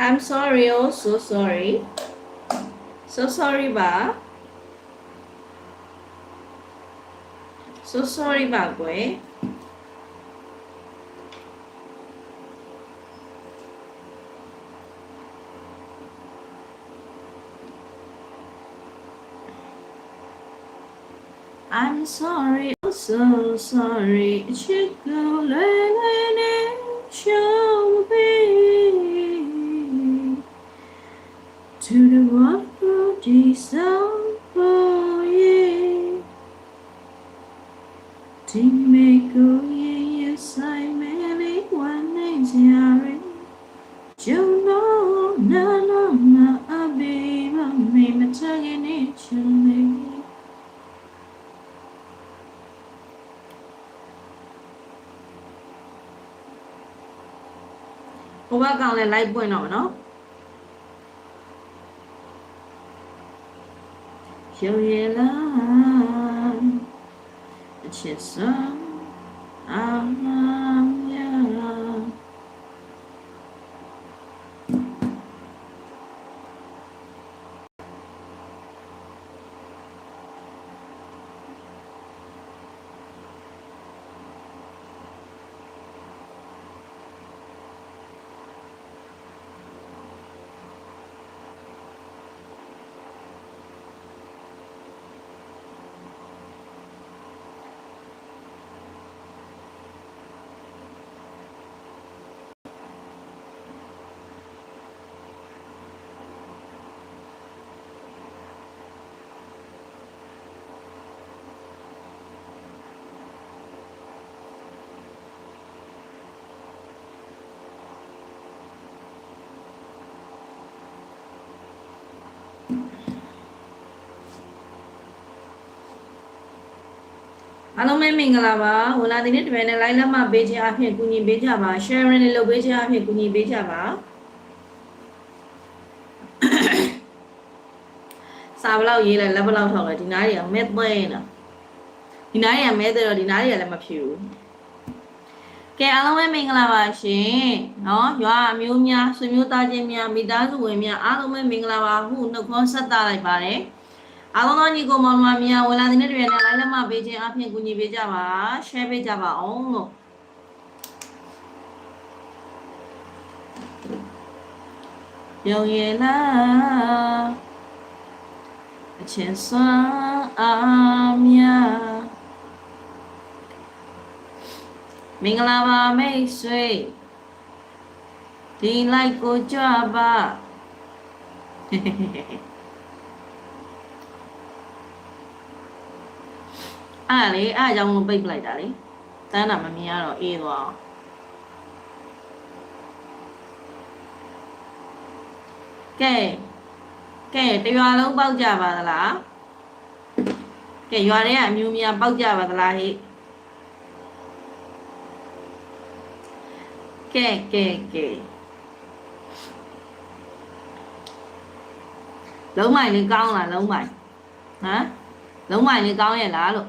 I'm sorry, oh, so sorry. So sorry, ba? So sorry, bagwe. I'm sorry, oh, so sorry. Chikulele, chikulele. To the one who deserves for you. To make go yes, I merely one name's Harry. You know, no, no, no, I'll be my name, I'm telling it to me. ဟိုဘက်ကောင်လည်း live ပွင့်တော့မယ်နော် ရုံရည်လားအချစ်ဆုံးအာမမြာ အားလုံးပဲမင်္ဂလာပါဝလာဒီနေ့တပည့်နဲ့ live လက်မှပေးခြင်းအဖြစ်ကူညီပေးကြပါ sharing လေးလုပ်ပေးခြင်းအဖြစ်ကူညီပေးကြပါစာဘလောက်ရေးလဲလက်ဘလောက်ထောက်လဲဒီနားတွေကမဲ့သွင်းတာဒီနားတွေကမဲ့တယ်တော့ဒီနားတွေကလည်းမဖြစ်ဘူးကဲအားလုံးပဲမင်္ဂလာပါရှင်နော်ရွာအမျိုးများဆွေမျိုးသားချင်းများမိသားစုဝင်များအားလုံးပဲမင်္ဂလာပါဟုနှုတ်ခွန်းဆက်သလိုက်ပါတယ် အားလုံးသောညီကိုမောင်နှမများဝလာတဲ့နေ့တွေနဲ့ live လက်မှပေးခြင်းအပြင်ကူညီပေးကြပါ share ပေးကြပါအောင်လို့ယုံရည်လားအချင်းစွမ်းအားများမင်္ဂလာပါမိတ်ဆွေဒီ like ကိုကြွပါ အဲ့ဒါလေအဲ့အကြောင်းလို့ပိတ်ပလိုက်တာလေတန်းတာမမြင်ရတော့အေးသွားအောင်ကဲကဲတရွာလုံးပေါက်ကြပါသလားကဲရွာထဲကအမျိုးများပေါက်ကြပါသလားဟိကဲကဲကဲလုံးမိုင်လေးကောင်းလားလုံးမိုင်ဟမ်လုံးမိုင်လေးကောင်းရဲ့လားလို့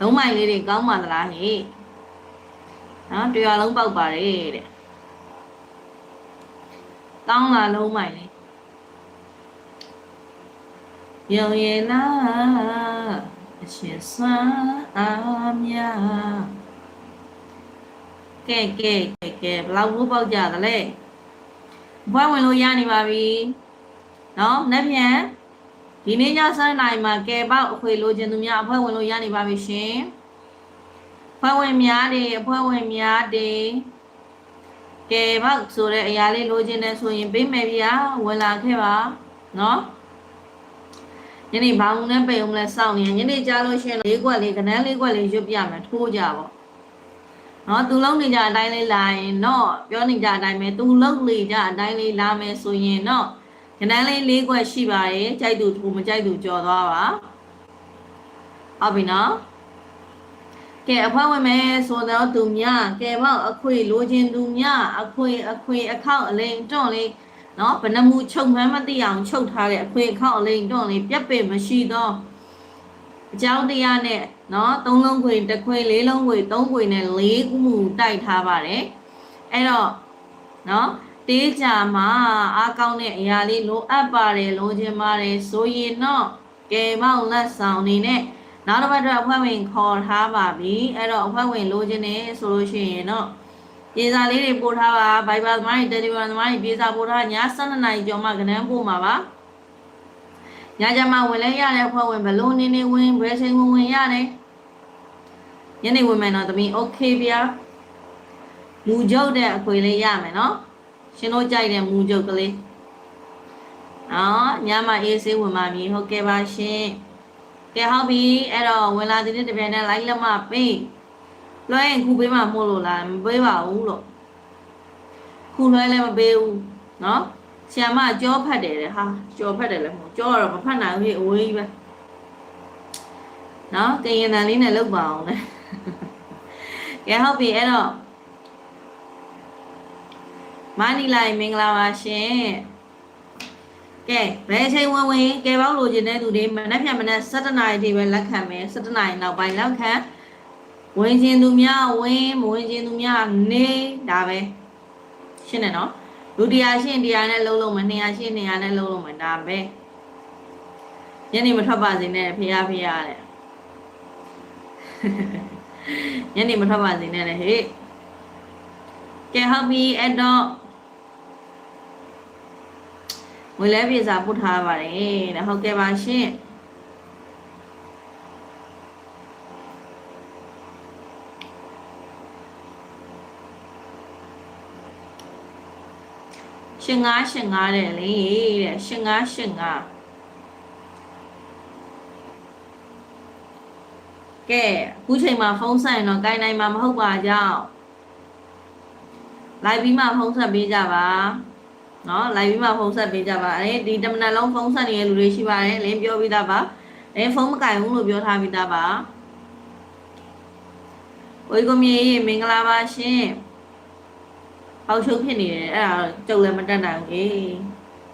လုံးမိုင်လေးတွေကောင်းပါသလားဟိနော်တရားလုံးပေါက်ပါတယ်တဲ့ကောင်းလားလုံးမိုင်လေးယုံရည်လားအရှင်စွမ်းအားများကဲကဲကဲကဲဘလောက်ဘူးပေါက်ကြသလဲဘွားဝင်လို့ရနေပါပြီနော်နှက်ပြန် ဒီနေ့ည7နာရီမှာကဲပေါက်အခွေလိုချင်သူများအဖွဲ့ဝင်လို့ရနေပါပြီရှင်အဖွဲ့ဝင်များတွေအဖွဲ့ဝင်များတွေကဲပေါက်ဆိုတဲ့အရာလေးလိုချင်တယ်ဆိုရင်ပေးမယ်ဗျာဝင်လာခဲ့ပါနော်ညနေဘာမှနဲ့ပိတ်အောင်လဲစောင့်နေညနေကြားလို့ရှင်လေးခွက်လေးကနန်းလေးခွက်လေးရွတ်ပြမယ်ထိုးကြပေါ့နော်သူလုံးနေကြအတိုင်းလေးလာရင်တော့ပြောနေကြအတိုင်းပဲသူလုံးနေကြအတိုင်းလေးလာမယ်ဆိုရင်တော့ ကနန်းလေး၄ခွက်ရှိပါရဲ့ကြိုက်သူထိုးမကြိုက်သူကြော်သွားပါဟုတ်ပြီနော်ကဲအဖွဲဝင်မယ်ဆိုတော့သူများကဲပေါ့အခွေလိုချင်သူများအခွေအခွေအခောက်အလိန်တွန့်လေးနော်ဘဏ္ဍမူချုပ်မှန်းမသိအောင်ချုပ်ထားတဲ့အခွေအခောက်အလိန်တွန့်လေးပြက်ပင်မရှိတော့အကြောင်းတရားနဲ့နော်သုံးလုံးခွေတစ်ခွေလေးလုံးခွေသုံးခွေနဲ့လေးခုမှုတိုက်ထားပါတယ်အဲ့တော့နော် တတေးကြမှာအားကောင်းတဲ့အရာလေးလိုအပ်ပါတယ်လိုချင်ပါတယ်ဆိုရင်တော့ကဲမောက်လက်ဆောင်အနေနဲ့နောက်တစ်ပတ်တော့အဖွဲ့ဝင်ခေါ်ထားပါပြီအဲ့တော့အဖွဲ့ဝင်လိုချင်နေဆိုလို့ရှိရင်တော့ပြေစာလေးတွေပို့ထားပါ Viber သမားတွေ Telegram သမားတွေပြေစာပို့ထားည7:00နာရီကျော်မှကနန်းပို့မှာပါညကြမှာဝင်လဲရတဲ့အဖွဲ့ဝင်ဘလို့နေနေဝင်ဘယ်ချိန်ဝင်ဝင်ရတယ်ညနေဝင်မယ်တော့သမီး okay ဗျာမူကြုတ်တဲ့အခွေလေးရမယ်နော် ရှင်တို့ကြိုက်တဲ့မူကြုတ်ကလေးနော်ညမှာအေးဆေးဝင်ပါပြီဟုတ်ကဲ့ပါရှင်ကဲဟုတ်ပြီအဲ့တော့ဝင်လာတဲ့တပြိုင်နက်လိုက်လက်မပေးလွှဲရင်ခုပေးမှမို့လို့လားမပေးပါဘူးလို့ခုလွှဲလည်းမပေးဘူးနော်ဆရာမကြောဖတ်တယ်လေဟာကြောဖတ်တယ်လည်းမဟုတ်ကြောတော့မဖတ်နိုင်ဘူးအဝေးကြီးပဲနော်ကရင်တန်လေးနဲ့လောက်ပါအောင်လေကဲဟုတ်ပြီအဲ့တော့ မနီလိုက်မင်္ဂလာပါရှင်ကဲဘယ်အချိန်ဝင်ဝင်ကဲပေါင်းလိုချင်တဲ့သူတွေမနက်ဖြန်မနက်7:00နာရီထိပဲလက်ခံမယ်7:00နာရီနောက်ပိုင်းလက်ခံဝင်ခြင်းသူများဝင်မဝင်ခြင်းသူများနေဒါပဲရှင်းတယ်နော်လူတရားရှင်းတရားနဲ့လုံးလုံးမယ်200ရှင်း200နဲ့လုံးလုံးမယ်ဒါပဲညနေမထွက်ပါစေနဲ့ဖေရဖေရတဲ့ညနေမထွက်ပါစေနဲ့လေဟေ့ကဲဟုတ်ပြီအဲ့တော့ ငွေလဲပြေစာပို့ထားပါတယ်တဲ့ဟုတ်ကဲ့ပါရှင်ရှင်ငါရှင်ငါတဲ့လေတဲ့ရှင်ငါရှင်ငါကဲအခုချိန်မှာဖုန်းဆက်ရင်တော့ကိုင်းနိုင်မှာမဟုတ်ပါကြောင်းလိုက်ပြီးမှဖုန်းဆက်ပေးကြပါ နော်လိုက်ပြီးမှဖုန်းဆက်ပေးကြပါအဲဒီတမနက်လုံးဖုန်းဆက်နေတဲ့လူတွေရှိပါတယ်လင်းပြောပြီးသားပါအဲဖုန်းမကင်ဘူးလို့ပြောထားပြီးသားပါဝေကမြေမင်္ဂလာပါရှင်ဟောက်ချုပ်ဖြစ်နေတယ်အဲ့ဒါကြုံလည်းမတက်နိုင်ဘူးအေး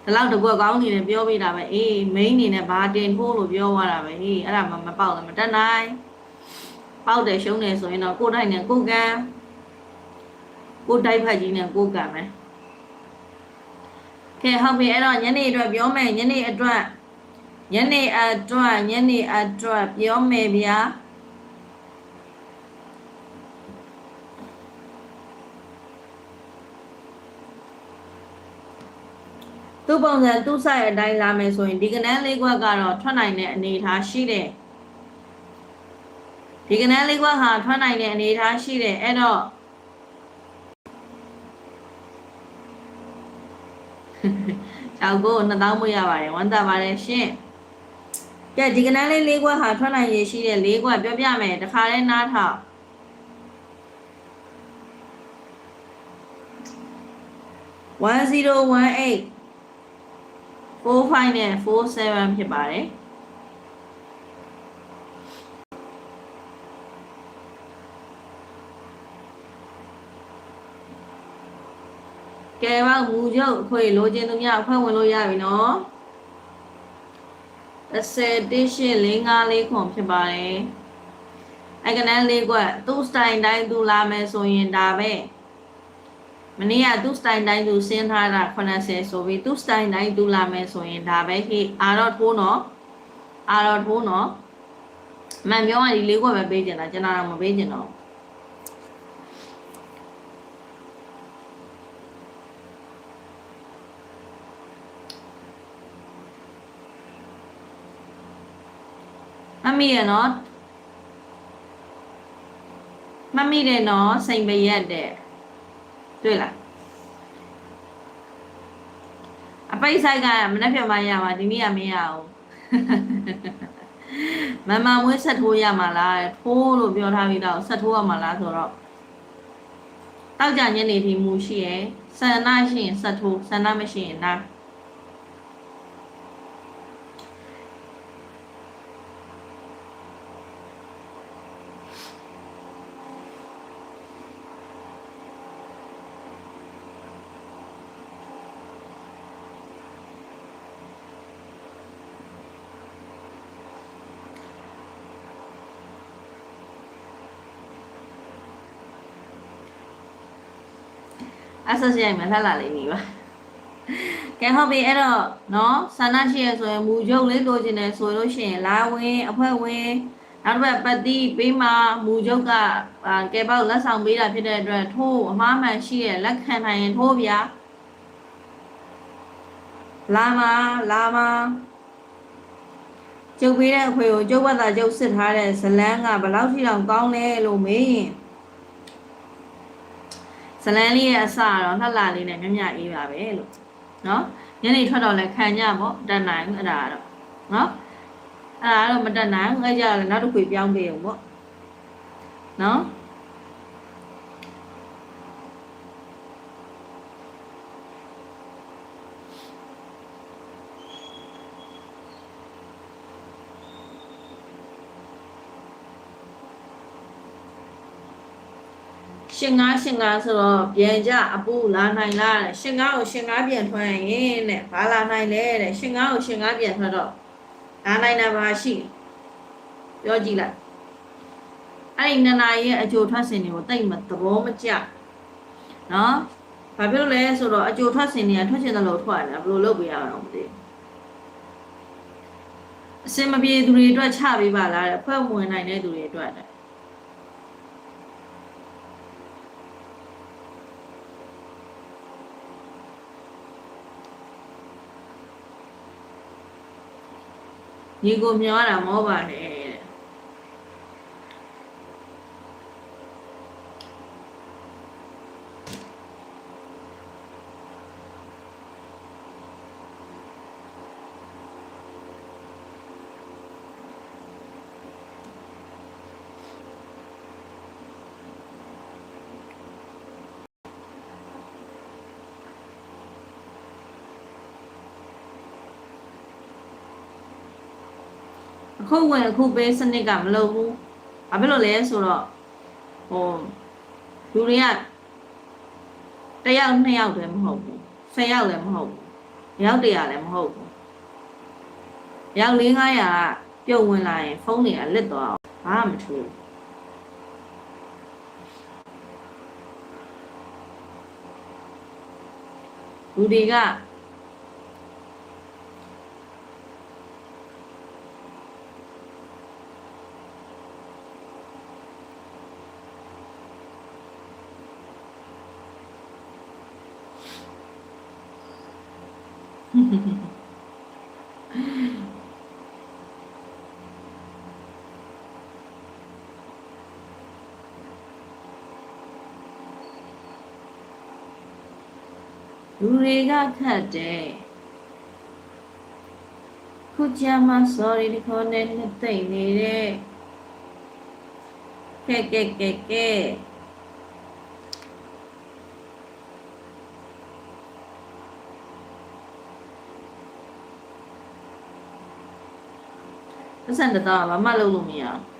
ဒီလောက်တကွက်ကောင်းနေတယ်ပြောပြီးတာပဲအေးမိန်းနေနဲ့ဘာတင်ထိုးလို့ပြောသွားတာပဲအေးအဲ့ဒါမှမပေါက်လည်းမတက်နိုင်ပေါက်တယ်ရှုံးတယ်ဆိုရင်တော့ကိုယ်တိုင်းနဲ့ကိုယ်ကံကိုယ်တိုက်ဖက်ကြီးနဲ့ကိုယ်ကံပဲ ကဲဟုတ်ပြီအဲ့တော့ညနေအတွက်ပြောမယ်ညနေအတွက်ညနေအတွက်ညနေအတွက်ပြောမယ်ဗျာသူ့ပုံစံသူ့ဆိုင်အတိုင်းလာမယ်ဆိုရင်ဒီကနန်းလေးခွက်ကတော့ထွက်နိုင်တဲ့အနေအထားရှိတယ်ဒီကနန်းလေးခွက်ဟာထွက်နိုင်တဲ့အနေအထားရှိတယ်အဲ့တော့ ကျောက်ကို2000မွေးရပါတယ်ဝမ်းသာပါတယ်ရှင်ကဲဒီကနန်းလေးလေးခွက်ဟာထွက်နိုင်ရရှိတဲ့လေးခွက်ပြောပြမယ်တခါလဲနားထောင်1018 45နဲ့47ဖြစ်ပါတယ် ကဲပါမူချုပ်အခွေလိုချင်သူများအဖွဲ့ဝင်လို့ရပြီနော်30တိရှိ554ခွန်ဖြစ်ပါတယ်အဲ့ကနန်းလေးကွသူ့စတိုင်တိုင်းသူလာမယ်ဆိုရင်ဒါပဲမနေ့ကသူ့စတိုင်တိုင်းသူဆင်းထားတာ80ဆိုပြီးသူ့စတိုင်တိုင်းသူလာမယ်ဆိုရင်ဒါပဲဟိအာတော့ထိုးနော်အာတော့ထိုးနော်မှန်ပြောရင်ဒီလေးခွက်ပဲပေးကျင်တာကျွန်တော်တော့မပေးကျင်တော့ မမီရနော်မမီတယ်နော်စိန်ပရက်တဲ့တွေ့လားအပိတ်ဆိုင်ကမနှက်ဖြတ်မရမှာဒီနေ့ကမရအောင်မမမွေးဆက်ထိုးရမှာလားထိုးလို့ပြောထားပြီးတော့ဆက်ထိုးရမှာလားဆိုတော့တောက်ကြညနေဒီမူရှိရယ်ဆန္ဒရှိရင်ဆက်ထိုးဆန္ဒမရှိရင်နား အဆက်ရိုက်မယ်လှလာလိမ့်မည်ပါကဲဟုတ်ပြီအဲ့တော့နော်ဆန္ဒရှိရဆိုရင်မူချုပ်လေးလိုချင်တယ်ဆိုလို့ရှိရင်လာဝင်အဖွဲ့ဝင်နောက်တစ်ပတ်ပတ်တိပေးမှာမူချုပ်ကအာကဲပေါက်လက်ဆောင်ပေးတာဖြစ်တဲ့အတွက်ထိုးအမှားမှန်ရှိရလက်ခံနိုင်ရင်ထိုးဗျာလာမလာမကျုပ်ပေးတဲ့အခွေကိုကျုပ်ဘက်သာကျုပ်စစ်ထားတဲ့ဇလန်းကဘယ်လောက်ထိတောင်ကောင်းလဲလို့မေးရင် ဇလန်းလေးရဲ့အစတော့လှလှလေးနဲ့မြမြအေးပါပဲလို့နော်ညနေထွက်တော့လဲခံကြပေါ့တက်နိုင်ဘူးအဲ့ဒါတော့နော်အဲ့ဒါတော့မတက်နိုင်ဘူးအဲ့ကြလည်းနောက်တစ်ခွေပြောင်းပေးအောင်ပေါ့နော် ရှင်ငါရှင်ငါဆိုတော့ပြန်ကြအပူလာနိုင်လားတဲ့ရှင်ငါကိုရှင်ငါပြန်ထွက်ရင်တဲ့ဘာလာနိုင်လဲတဲ့ရှင်ငါကိုရှင်ငါပြန်ထွက်တော့လာနိုင်တာဘာရှိပြောကြည့်လိုက်အဲ့ဒီနနာရဲ့အကျိုးထွက်စင်တွေကိုတိတ်မသဘောမကျနော်ဘာဖြစ်လို့လဲဆိုတော့အကျိုးထွက်စင်တွေကထွက်ချင်တယ်လို့ထွက်ရတယ်ဘယ်လိုလုပ်ပေးရအောင်မသိဘူးအစင်မပြေသူတွေအတွက်ချပေးပါလားတဲ့ဖွဲ့ဝင်နိုင်တဲ့သူတွေအတွက်တဲ့ ညီကိုမျောတာမောပါနဲ့တဲ့အခု ဝင်အခုပေးစနစ်ကမလုပ်ဘူးဘာဖြစ်လို့လဲဆိုတော့ဟိုလူတွေကတစ်ယောက်နှစ်ယောက်တည်းမဟုတ်ဘူးဆယ်ယောက်လည်းမဟုတ်ဘူးယောက်တရာလည်းမဟုတ်ဘူးယောက်၄900ကပြုတ်ဝင်လာရင်ဖုန်းတွေကလစ်သွားအောင်ဘာမှမထူးလူတွေက လူ တွေကခတ်တယ်ခုချာမ sorry ဒီခေါ်နေနဲ့တိတ်နေတဲ့ကဲကဲကဲကဲပတ်စံတတော့ဘာမှလုပ်လို့မရအော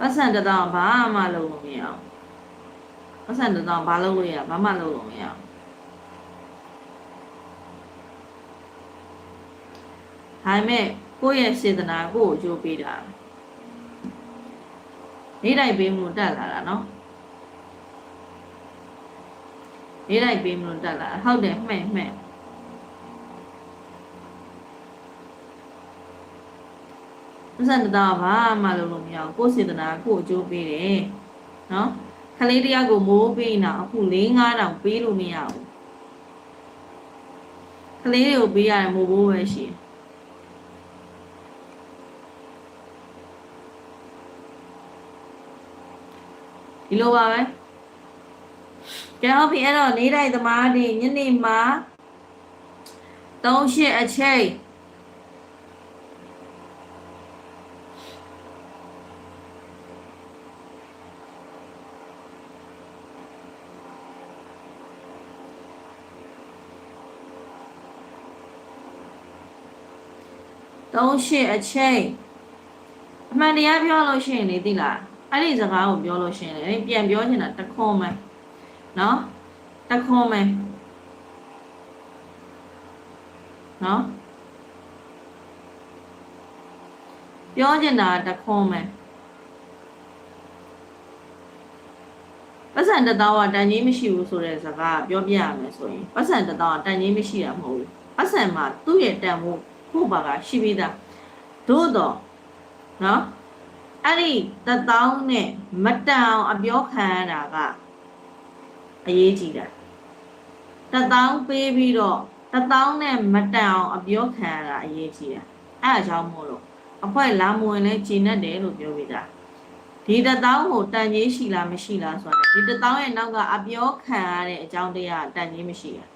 ပတ်စံတတော့ဘာမှလုပ်လို့မရအောင်ပတ်စံတတော့ဘာလုပ်လို့ရဘာမှလုပ်လို့မရအောင်ဒါပေမဲ့ကိုယ့်ရဲ့စေတနာကိုယ့်ကိုအကျိုးပေးတာနေတိုင်းပေးမှုတက်လာတာနော်နေတိုင်းပေးမှုတက်လာတာဟုတ်တယ်မှဲ့မှဲ့ ဥစ္စာတော့ဘာမှလုပ်လို့မရအောင်ကိုယ်စေတနာကိုယ်အကျိုးပေးတယ်နော်ခလေးတရားကိုမိုးပေးနေတာအခု၄၅တောင်ပေးလို့မရဘူးခလေးတွေကိုပေးရတယ်မိုးဘိုးပဲရှိတယ်ဒီလိုပါပဲကျန်ဟုတ်ပြီအဲ့တော့နေတိုင်းသမားတွေညနေမှာ၃ရှစ်အချိန် သုံးရှစ်အချိန်အမှန်တရားပြောလို့ရှိရင်လေသိလားအဲ့ဒီစကားကိုပြောလို့ရှိရင်လေပြန်ပြောချင်တာတခွန်းမယ်နော်တခွန်းမယ်နော်ပြောချင်တာတခွန်းမယ်ပတ်စံတစ်သောင်းကတန်ကြီးမရှိဘူးဆိုတဲ့စကားပြောပြရမယ်ဆိုရင်ပတ်စံတစ်သောင်းကတန်ကြီးမရှိတာမဟုတ်ဘူးပတ်စံမှာသူ့ရဲ့တန်ဖို့ ဖို့ပါကရှိပြီးသားသို့တော့နော်အဲ့ဒီတစ်သောင်းနဲ့မတန်အောင်အပြောခံရတာကအရေးကြီးတာတစ်သောင်းပေးပြီးတော့တစ်သောင်းနဲ့မတန်အောင်အပြောခံရတာအရေးကြီးတာအဲ့အကြောင်းမို့လို့အဖွဲလာမဝင်လဲဂျင်းနဲ့တယ်လို့ပြောပြတာဒီတစ်သောင်းကိုတန်ကြီးရှိလားမရှိလားဆိုတာဒီတစ်သောင်းရဲ့နောက်ကအပြောခံရတဲ့အကြောင်းတရားတန်ကြီးမရှိတာ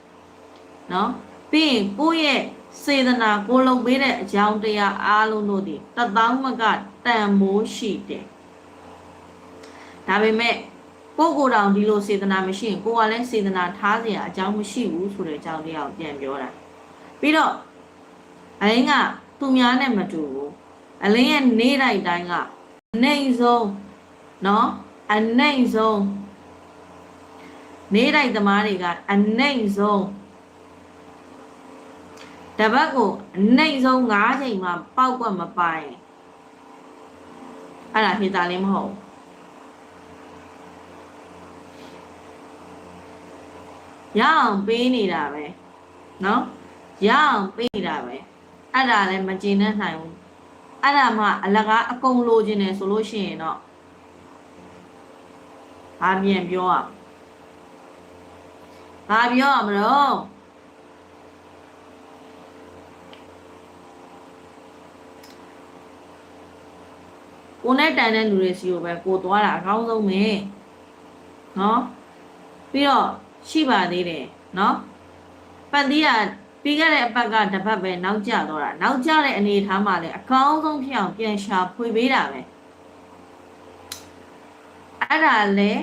နော်ပြီးရင်ကိုယ့်ရဲ့ စေတနာကိုလုံပေးတဲ့အကြောင်းတရားအားလုံးတို့ဒီတစ်သောင်းမကတန်မိုးရှိတယ်ဒါပေမဲ့ကိုယ့်ကိုယ်တောင်ဒီလိုစေတနာမရှိရင်ကိုယ်ကလည်းစေတနာထားစရာအကြောင်းမရှိဘူးဆိုတဲ့အကြောင်းတရားကိုပြန်ပြောတာပြီးတော့အရင်ကသူများနဲ့မတူဘူးအလင်းရဲ့နေတိုင်းတိုင်းကအနိုင်ဆုံးเนาะအနိုင်ဆုံးနေတိုင်းသမားတွေကအနိုင်ဆုံး တပတ်ကိုအနိုင်ဆုံး၅ချိန်မှပောက်ကွက်မပိုင်အဲ့ဒါဟိတာလေးမဟုတ်ရအောင်ပေးနေတာပဲเนาะရအောင်ပေးနေတာပဲအဲ့ဒါလည်းမကျင်တဲ့နိုင်ဘူးအဲ့ဒါမှအလကားအကုန်လိုချင်တယ်ဆိုလို့ရှိရင်တော့ဘာပြန်ပြောอ่ะဘာပြောရမလို့ ကိုနဲ့တန်တဲ့လူတွေစီကိုပဲကိုသွားတာအကောင်းဆုံးပဲနော်ပြီးတော့ရှိပါသေးတယ်နော်ပတ်သေးတာပြီးခဲ့တဲ့အပတ်ကတပတ်ပဲနောက်ကျတော့တာနောက်ကျတဲ့အနေထားမှာလည်းအကောင်းဆုံးဖြစ်အောင်ပြန်ရှာဖွေပေးတာပဲအဲ့ဒါလည်း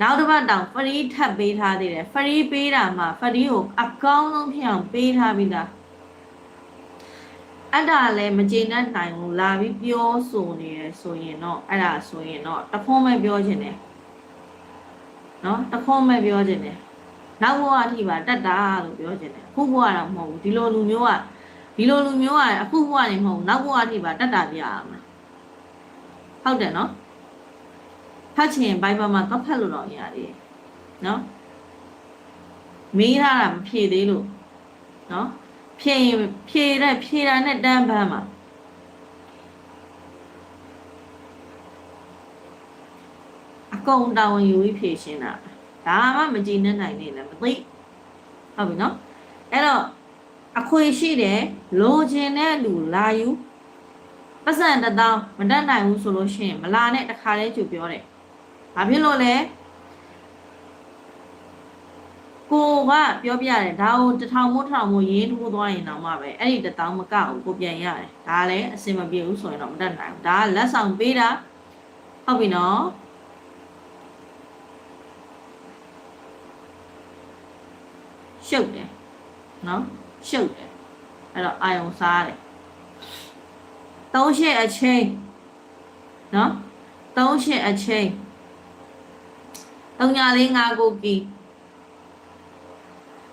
နောက်တစ်ပတ်တောင် free ထပ်ပေးထားသေးတယ် free ပေးတာမှာ free ကိုအကောင်းဆုံးဖြစ်အောင်ပေးထားပြီးသား အဲ့ဒါလည်းမကျေနပ်နိုင်ဘူးလာပြီးပြောဆိုနေရဆိုရင်တော့အဲ့ဒါဆိုရင်တော့တဖုံးပဲပြောချင်တယ်နော်တဖုံးပဲပြောချင်တယ်နောက်ဘဝအထိပါတက်တာလို့ပြောချင်တယ်အခုဘဝတော့မဟုတ်ဘူးဒီလိုလူမျိုးကဒီလိုလူမျိုးကအခုဘဝနေမဟုတ်ဘူးနောက်ဘဝအထိပါတက်တာပြရမှာဟုတ်တယ်နော်ဖတ်ချင်ဘိုင်ဘယ်မှာတော့ဖတ်လို့တော့ရတယ်နော်မေးထားတာမဖြေသေးလို့နော် ဖြေရင်ဖြေတဲ့ဖြေတာနဲ့တန်းပန်းမှာအကုန်တောင်းယူပြီးဖြေရှင်းတာဒါမှမကြည်နဲ့နိုင်နေလည်းမသိဟုတ်ပြီနော်အဲ့တော့အခွေရှိတယ်လိုချင်တဲ့လူလာယူပတ်စံတသောမတတ်နိုင်ဘူးဆိုလို့ရှိရင်မလာနဲ့တခါလဲကြူပြောတယ်ဘာဖြစ်လို့လဲ ကိုကပြောပြတယ်ဒါကိုတထောင်မို့ထောင်မို့ရင်းထိုးသွားရင်တော့မှပဲအဲ့ဒီတထောင်မကဘူးကိုပြန်ရတယ်ဒါလည်းအစင်မပြေဘူးဆိုရင်တော့မတတ်နိုင်ဘူးဒါကလက်ဆောင်ပေးတာဟုတ်ပြီနော်ရှုပ်တယ်နော်ရှုပ်တယ်အဲ့တော့အာယုံစားတယ်သုံးရှစ်အချိန်နော်သုံးရှစ်အချိန်3ညလေး5ကိုကီ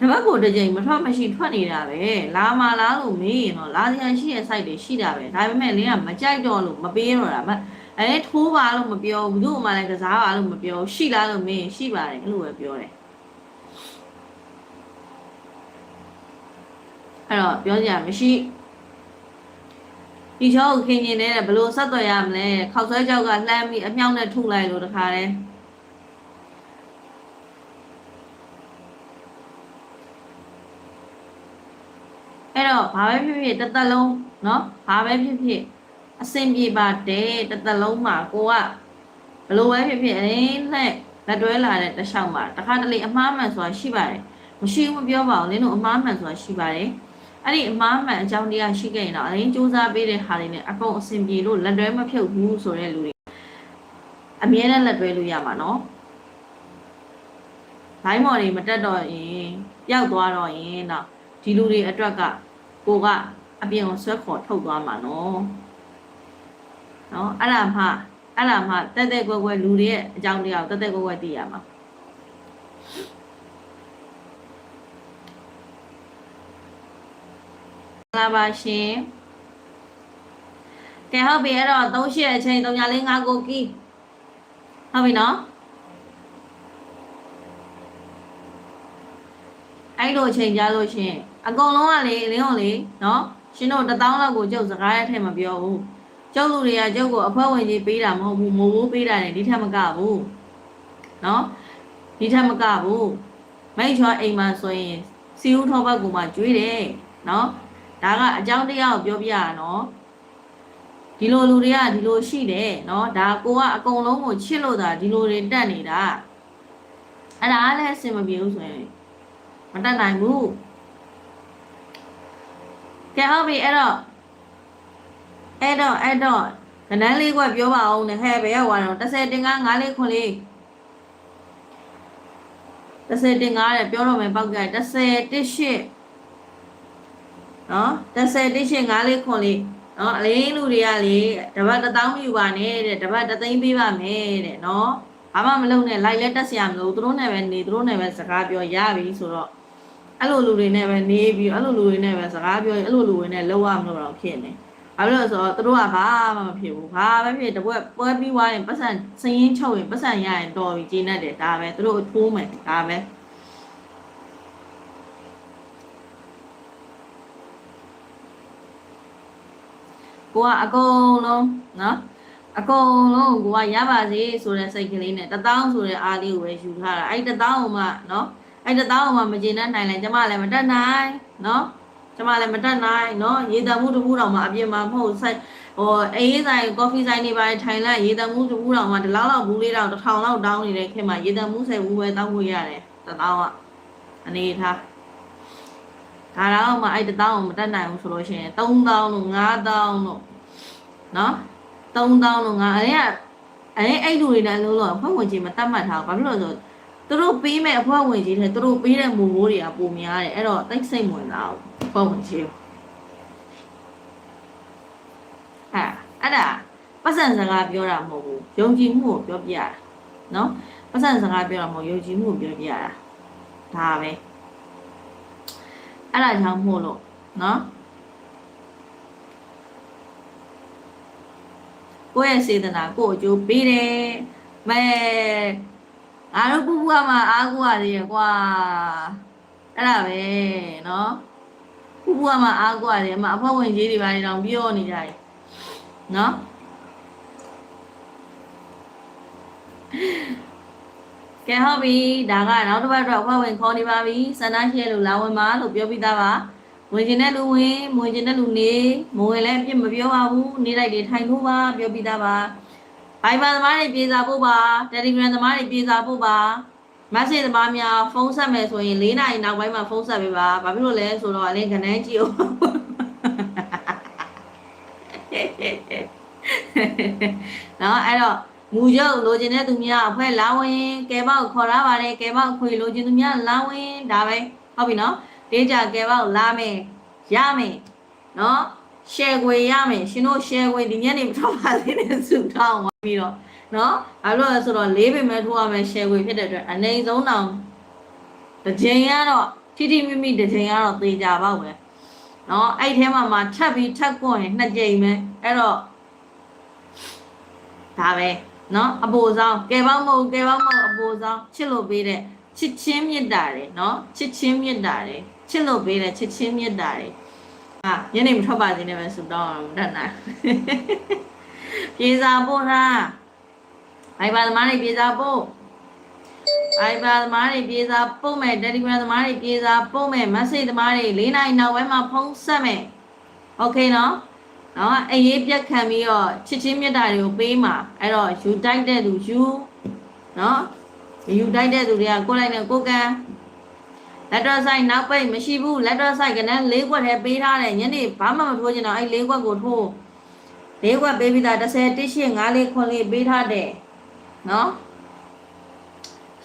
နံပါတ်ကိုတစ်ချိန်မထွက်မရှိထွက်နေတာပဲလာမလားလို့မေးရင်တော့လာစရာရှိတဲ့ site တွေရှိတာပဲဒါပေမဲ့လင်းကမကြိုက်တော့လို့မပေးတော့တာမအဲထိုးပါလို့မပြောဘူးသူ့မှလည်းကစားပါလို့မပြောရှိလားလို့မေးရင်ရှိပါတယ်အဲ့လိုပဲပြောတယ်အဲ့တော့ပြောစရာမရှိဒီချောကိုခင်ကျင်နေတဲ့ဘလို့ဆက်သွယ်ရမလဲခောက်ဆွဲကြောက်ကလှမ်းပြီးအမြောက်နဲ့ထုတ်လိုက်လို့တခါတည်း အဲ့တော့ဘာပဲဖြစ်ဖြစ်တစ်သက်လုံးเนาะဘာပဲဖြစ်ဖြစ်အဆင်ပြေပါတယ်တစ်သက်လုံးမှာကိုကဘလို့ပဲဖြစ်ဖြစ်အင်းနဲ့လက်တွဲလာတဲ့တခြားမှာတခါတလေအမှားမှန်ဆိုတာရှိပါတယ်မရှိဘူးမပြောပါဘူးလင်းတို့အမှားမှန်ဆိုတာရှိပါတယ်အဲ့ဒီအမှားမှန်အကြောင်းတရားရှိခဲ့ရင်တော့အရင်စူးစမ်းပေးတဲ့ဟာတွေနဲ့အကုန်အဆင်ပြေလို့လက်တွဲမဖြုတ်ဘူးဆိုတဲ့လူတွေအမြဲတမ်းလက်တွဲလို့ရမှာနော် ဒိုင်းမော်တွေမတက်တော့ရင်ပျောက်သွားတော့ရင်တော့ဒီလူတွေအတွက်က ကိုကအပြင်ကိုဆွဲခေါ်ထုတ်သွားမှာနော်နော်အဲ့ဒါမှအဲ့ဒါမှတက်တက်ကွက်ကွက်လူတွေရဲ့အကြောင်းတရားကိုတက်တက်ကွက်ကွက်သိရမှာလာပါရှင်ကဲဟုတ်ပြီအဲ့တော့3ရှစ်အချိန်3ညာလေး5ကိုကီးဟုတ်ပြီနော်အဲ့လိုအချိန်ကြားလို့ရှင် အကုန်လုံးကလေလင်းအောင်လေနော်ရှင်တို့တစ်တောင်းလောက်ကိုကျုပ်စကားရထဲမပြောဘူးကျုပ်လူတွေကကျုပ်ကိုအဖွဲဝင်ကြီးပေးတာမဟုတ်ဘူးမိုးမိုးပေးတာနဲ့ဒီထက်မကဘူးနော်ဒီထက်မကဘူးမိတ်ချောအိမ်မှာဆိုရင်စီဦးထောဘက်ကူမှကျွေးတယ်နော်ဒါကအကြောင်းတရားကိုပြောပြရနော်ဒီလိုလူတွေကဒီလိုရှိတယ်နော်ဒါကိုကအကုန်လုံးကိုချစ်လို့သာဒီလိုတွေတက်နေတာအဲ့ဒါလည်းအဆင်မပြေဘူးဆိုရင်မတက်နိုင်ဘူး ကဲဟုတ်ပြီအဲ့တော့အဲ့တော့အဲ့တော့ကနန်းလေးကပြောပါအောင်နဲ့ဟဲ့ဘယ်ရောက်သွားတော့30တင်ကား9လေးခွန်လေး30တင်ကားတဲ့ပြောတော့မယ်ပောက်က30တစ်ရှစ်နော်30တစ်ရှစ်9လေးခွန်လေးနော်အလေးလူတွေကလေတပတ်တစ်သောင်းယူပါနဲ့တဲ့တပတ်တစ်သိန်းပေးပါမယ်တဲ့နော်ဘာမှမလုပ်နဲ့လိုက်လက်တက်စရာမလိုသူတို့နဲ့ပဲနေသူတို့နဲ့ပဲစကားပြောရပြီဆိုတော့ အဲ့လိုလူတွေနဲ့ပဲနေပြီးအဲ့လိုလူတွေနဲ့ပဲစကားပြောရင်အဲ့လိုလူတွေနဲ့လောက်ရမလို့တော့ဖြစ်နေဘာလို့လဲဆိုတော့သူတို့ကဘာမှမဖြစ်ဘူးဘာပဲဖြစ်တပွဲပွဲပြီးွားရင်ပတ်စံစရင်ချုပ်ရင်ပတ်စံရရင်တော်ပြီကျင်းတတ်တယ်ဒါပဲသူတို့ထိုးမယ်ဒါပဲကိုကအကုန်လုံးနော်အကုန်လုံးကိုကရပါစေဆိုတဲ့စိတ်ကလေးနဲ့တထောင်ဆိုတဲ့အားလေးကိုပဲယူထားတာအဲ့တထောင်မှနော် အဲ့တထောင်မှမကျေနပ်နိုင်လဲကျမလည်းမတက်နိုင်နော်ကျမလည်းမတက်နိုင်နော်ရေတမှုတစ်ခုတောင်မှအပြင်မှာမဟုတ်ဆိုင်ဟိုအေးဆိုင်ကော်ဖီဆိုင်တွေပါထိုင်လိုက်ရေတမှုတစ်ခုတောင်မှဒီလောက်လောက်ဘူးလေးတောင်တစ်ထောင်လောက်တောင်းနေတဲ့ခင်မှာရေတမှုဆယ်ဘူးပဲတောင်းဖို့ရတယ်တထောင်ကအနေထားဒါတော့မှအဲ့တထောင်မတက်နိုင်ဘူးဆိုလို့ရှိရင်3000လို့5000လို့နော်3000လို့ငါအဲ့ကအဲ့အဲ့လူတွေလည်းလုံးလုံးဖွဲ့ဝင်ကြီးမတတ်မှတ်ထားဘူးဘာဖြစ်လို့လဲဆို သူတို့ပေးမဲ့အဖွဲ့ဝင်ကြီးတွေသူတို့ပေးတဲ့မူမိုးတွေကပုံများတယ်အဲ့တော့တိတ်စိတ်ဝင်လာဘူးအဖွဲ့ဝင်ကြီးအဲ့အဲ့ဒါပတ်စံစကားပြောတာမဟုတ်ဘူးယုံကြည်မှုကိုပြောပြတာနော်ပတ်စံစကားပြောတာမဟုတ်ယုံကြည်မှုကိုပြောပြတာဒါပဲအဲ့ဒါကြောင့်မို့လို့နော်ကိုယ့်ရဲ့စေတနာကိုယ့်အကျိုးပေးတယ်မဲ ငါတို့ပူပူကမှအားကိုးရသေးတယ်ကွာအဲ့ဒါပဲနော်ပူပူကမှအားကိုးရတယ်အမအဖွဲ့ဝင်ကြီးတွေပါနေတော့ပြောနေကြတယ်နော်ကဲဟုတ်ပြီဒါကနောက်တစ်ပတ်တော့အဖွဲ့ဝင်ခေါ်နေပါပြီဆန္ဒရှိရလို့လာဝင်ပါလို့ပြောပြီးသားပါဝင်ကျင်တဲ့လူဝင်ဝင်ကျင်တဲ့လူနေမဝင်လည်းအပြစ်မပြောပါဘူးနေလိုက်တယ်ထိုင်ဖို့ပါပြောပြီးသားပါ ဘိုင်ဘာသမားတွေပြေစာဖို့ပါတယ်လီဂရမ်သမားတွေပြေစာဖို့ပါမက်ဆေ့သမားများဖုန်းဆက်မယ်ဆိုရင်၄နာရီနောက်ပိုင်းမှာဖုန်းဆက်ပေးပါဘာဖြစ်လို့လဲဆိုတော့အလင်းခဏန်းကြည့်အောင်နော်အဲ့တော့မူရုပ်လိုချင်တဲ့သူများအဖွဲ့လာဝင်ကဲပေါက်ခေါ်ရပါတယ်ကဲပေါက်ခွေလိုချင်သူများလာဝင်ဒါပဲဟုတ်ပြီနော်တေးကြကဲပေါက်လာမယ်ရမယ်နော် share ခွေရမယ်ရှင်တို့ share ခွေဒီညနေမထောက်ပါသေးနဲ့စုထောင်းသွားပြီးတော့နော်ဘာလို့လဲဆိုတော့လေးပင်မဲ့ထိုးရမယ် share ခွေဖြစ်တဲ့အတွက်အနေဆုံးတောင်တစ်ချိန်ကတော့ထိထိမိမိတစ်ချိန်ကတော့သေကြပါ့ပဲနော်အဲ့ထဲမှာမှထပ်ပြီးထပ်ကွရင်နှစ်ကြိမ်ပဲအဲ့တော့ဒါပဲနော်အပိုဆောင်ကဲပေါင်းမဟုတ်ကဲပေါင်းမဟုတ်အပိုဆောင်ချစ်လို့ပေးတဲ့ချစ်ချင်းမြတ်တာတွေနော်ချစ်ချင်းမြတ်တာတွေချစ်လို့ပေးတဲ့ချစ်ချင်းမြတ်တာတွေ အာညနေမထွက်ပါစေနဲ့ပဲဆူတောင်းအောင်တတ်နိုင်ပြေစာပို့ထားဘိုင်ဘာသမားတွေပြေစာပို့ဘိုင်ဘာသမားတွေပြေစာပို့မယ်တယ်လီဂရမ်သမားတွေပြေစာပို့မယ်မက်ဆေ့သမားတွေ၄နိုင်နောက်ပိုင်းမှာဖုန်းဆက်မယ်โอเคနော်နော်အေးရေးပြက်ခံပြီးတော့ချစ်ချင်းမြတ်တာတွေကိုပေးမှာအဲ့တော့ယူတိုက်တဲ့သူယူနော်ယူတိုက်တဲ့သူတွေကကိုယ်လိုက်နဲ့ကိုယ်ကန် လက်တော့ဆိုင်နောက်ပိတ်မရှိဘူးလက်တော့ဆိုင်ကလည်း၄ခွက်ထဲပေးထားတယ်ညနေဘာမှမထိုးချင်တော့အဲ့၄ခွက်ကိုထိုး၄ခွက်ပေးပြီးသား30 1 8 5လေးခွန်လေးပေးထားတယ်နော်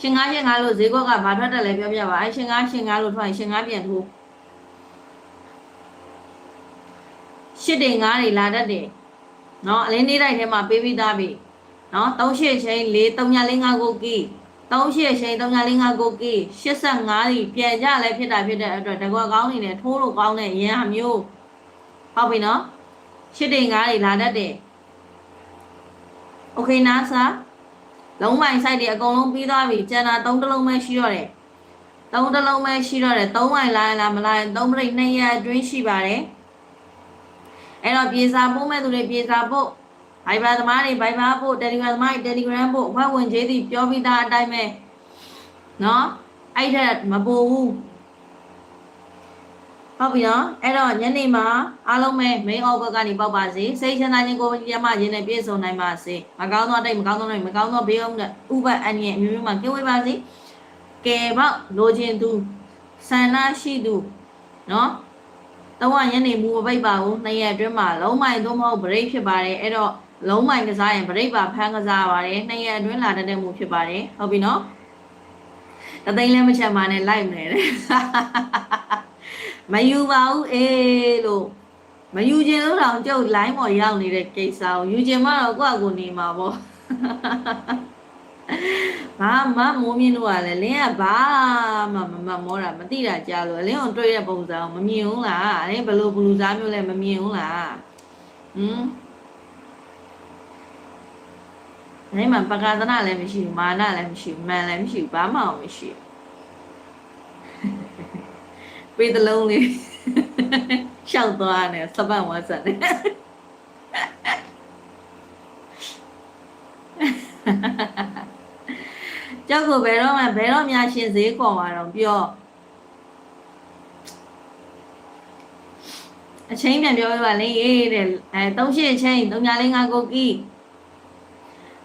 ရရှင်ကားရှင်ကားလို့ဈေးကွက်ကဘာထွက်တယ်လဲပြောပြပါအဲရှင်ကားရှင်ကားလို့ထွက်ရင်ရှင်ကားပြန်ထိုးရှစ်တင်ငါးတွေလာတတ်တယ်နော်အလင်းနေတိုင်းထဲမှာပေးပြီးသားပြီနော်38ချင်း4 345ကိုကီ 38ချင်း345ကိုကီ85ကြီးပြန်ကြလဲဖြစ်တာဖြစ်တဲ့အတွက်တကွက်ကောင်းနေတယ်ထိုးလို့ကောင်းတဲ့ရန်ဟာမျိုးဟုတ်ပြီနော်ရှစ်တင်ငါးတွေလာတတ်တယ်โอเคနာဆာလုံးမိုင်ဆိုင်တွေအကုန်လုံးပြီးသွားပြီကျန်တာ3တလုံးပဲရှိတော့တယ်3တလုံးပဲရှိတော့တယ်3မိုင်လာရင်လာမလာရင်3ပြိတ်2ရက်အတွင်းရှိပါတယ်အဲ့တော့ပြေစာပို့မဲ့သူတွေပြေစာပို့ ဘိုင်ဘာသမားတွေဘိုင်ဘာပို့တယ်လီဂရမ်သမားတွေတယ်လီဂရမ်ပို့ဘွက်ဝင်သေးသည်ပြောပြီးသားအတိုင်းပဲနော်အဲ့ထက်မပို့ဘူးဟုတ်ပြီနော်အဲ့တော့ညနေမှာအားလုံးပဲ main offer ကနေပေါက်ပါစေစိတ်ချမ်းသာခြင်းကိုယ်ရမခြင်းနဲ့ပြည့်စုံနိုင်ပါစေမကောင်းသောအတိတ်မကောင်းသောနိုင်မကောင်းသောဘေးဥနဲ့ဥပတ်အန္တရာယ်အမျိုးမျိုးမှာကင်းဝေးပါစေကဲပေါက်လိုချင်သူဆန္ဒရှိသူနော်တော့ညနေမူမပိတ်ပါဘူးနှစ်ရက်အတွင်းမှာလုံးမိုင်သို့မဟုတ် break ဖြစ်ပါတယ်အဲ့တော့ လုံးမိုင်ကစားရင် break ပါဖမ်းကစားပါတယ်နှစ်ရက်အတွင်းလာတတ်တဲ့မူဖြစ်ပါတယ်ဟုတ်ပြီနော်တသိန်းလည်းမချက်ပါနဲ့လိုက်မယ်တဲ့မယူပါဘူးအေးလို့မယူခြင်းလို့တောင်ကျုပ် line ပေါ်ရောက်နေတဲ့ကိစ္စကိုယူခြင်းမတော့ကိုယ့်အကိုနေမှာပေါ့ဘာမှမိုးမြင့်လို့ကလည်းလင်းကဘာမှမမမောတာမသိတာကြားလို့လင်းကိုတွေ့တဲ့ပုံစံကိုမမြင်ဘူးလားလင်းဘယ်လိုဘလူစားမျိုးလဲမမြင်ဘူးလားဟမ် အဲ့မှာပကာသနာလည်းမရှိဘူးမာနလည်းမရှိဘူးမှန်လည်းမရှိဘူးဘာမှမရှိဘူးပေးတလုံးလေးရှောက်သွားတယ်စပတ်ဝါဆက်တယ်ကျောက်ကိုဘယ်တော့မှဘယ်တော့မှရှင်ဈေးခေါ်မှာတော့ပြောအချင်းပြန်ပြောပြပါလေရေးတဲ့အဲ38ချင်း3955ကိုကီ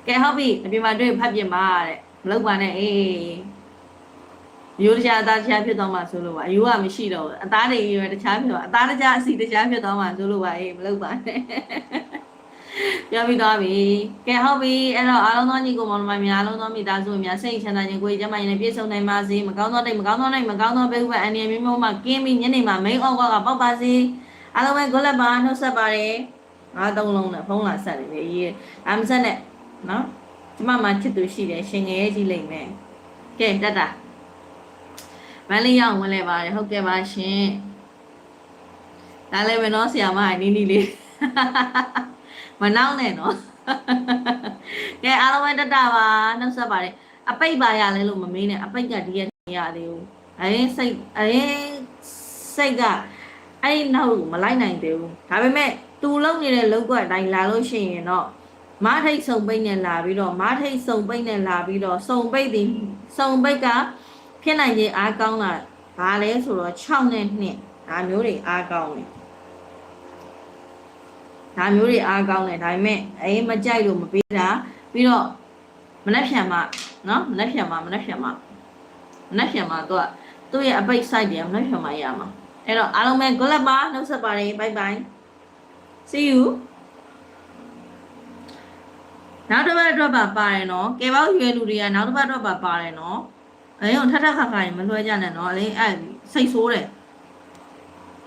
ကဲဟုတ်ပြီအပြင်မှာတွေ့ဖတ်ပြင်ပါတဲ့မလုပ်ပါနဲ့အေးရိုးတခြားအသားတခြားဖြစ်သွားမှဆိုလို့ပါအယူကမရှိတော့ဘူးအသားတွေရွယ်တခြားဖြစ်သွားအသားတခြားအစီတခြားဖြစ်သွားမှဆိုလို့ပါအေးမလုပ်ပါနဲ့ပြောပြီးသွားပြီကဲဟုတ်ပြီအဲ့တော့အားလုံးသောညီကိုမောင်နှမများအားလုံးသောမိသားစုများစိတ်ချမ်းသာခြင်းကိုယ်ကျမ်းမာခြင်းနဲ့ပြည့်စုံနိုင်ပါစေမကောင်းသောတိတ်မကောင်းသောနိုင်မကောင်းသောဘဲဥပအန္တရာယ်မျိုးမျိုးမှကင်းပြီးညနေမှာမိန်အောက်ကကပေါက်ပါစေအားလုံးပဲကိုလက်ပါနှုတ်ဆက်ပါတယ်ငါးသုံးလုံးနဲ့ဖုံးလာဆက်နေပြီရေးအမဆက်နဲ့ နော်ကျမမှချစ်သူရှိတယ်ရှင်ငယ်ကြီးလိမ့်မယ်ကဲတက်တာမလေးရောက်ဝင်လဲပါတယ်ဟုတ်ကဲ့ပါရှင်ဒါလည်းပဲနော်ဆရာမနီးနီးလေးမနှောင်းနဲ့နော်ကဲအားလုံးပဲတက်တာပါနှုတ်ဆက်ပါတယ်အပိတ်ပါရလဲလို့မမေးနဲ့အပိတ်ကဒီရက်နေရသေးဘူးအဲစိတ်အဲစိတ်ကအဲ့နောက်မလိုက်နိုင်သေးဘူးဒါပေမဲ့သူလုံနေတဲ့လောက်ကအတိုင်းလာလို့ရှိရင်တော့ မားထိတ်စုံပိတ်နဲ့လာပြီးတော့မားထိတ်စုံပိတ်နဲ့လာပြီးတော့စုံပိတ်သည်စုံပိတ်ကဖြစ်နိုင်ခြင်းအားကောင်းတာဘာလဲဆိုတော့6နဲ့2ဒါမျိုးတွေအားကောင်းတယ်ဒါမျိုးတွေအားကောင်းတယ်ဒါပေမဲ့အေးမကြိုက်လို့မပေးတာပြီးတော့မနှက်ဖြန်မှာနော်မနှက်ဖြန်မှာမနှက်ဖြန်မှာမနှက်ဖြန်မှာသူကသူ့ရဲ့အပိတ် site တွေမနှက်ဖြန်မှာရမှာအဲ့တော့အားလုံးပဲ good luck ပါနှုတ်ဆက်ပါတယ် bye bye see you နောက်တစ်ပတ်အတွက်ပါပါတယ်နော်ကဲပေါက်ရွယ်လူတွေကနောက်တစ်ပတ်အတွက်ပါပါတယ်နော်အဲဟိုထထခါခါရင်မလွှဲကြနဲ့နော်အလေးအဲ့စိတ်ဆိုးတယ်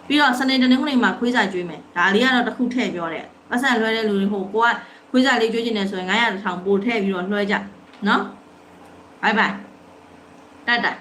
ပြီးတော့စနေတနင်္ဂနွေမှာခွေးစာကျွေးမယ်ဒါလေးကတော့တစ်ခုထည့်ပြောတယ်ပတ်စံလွှဲတဲ့လူတွေဟိုကိုကခွေးစာလေးကျွေးချင်တယ်ဆိုရင်900ထောင်ပို့ထည့်ပြီးတော့လွှဲကြနော်ဘိုင်ဘိုင်တတ်တာ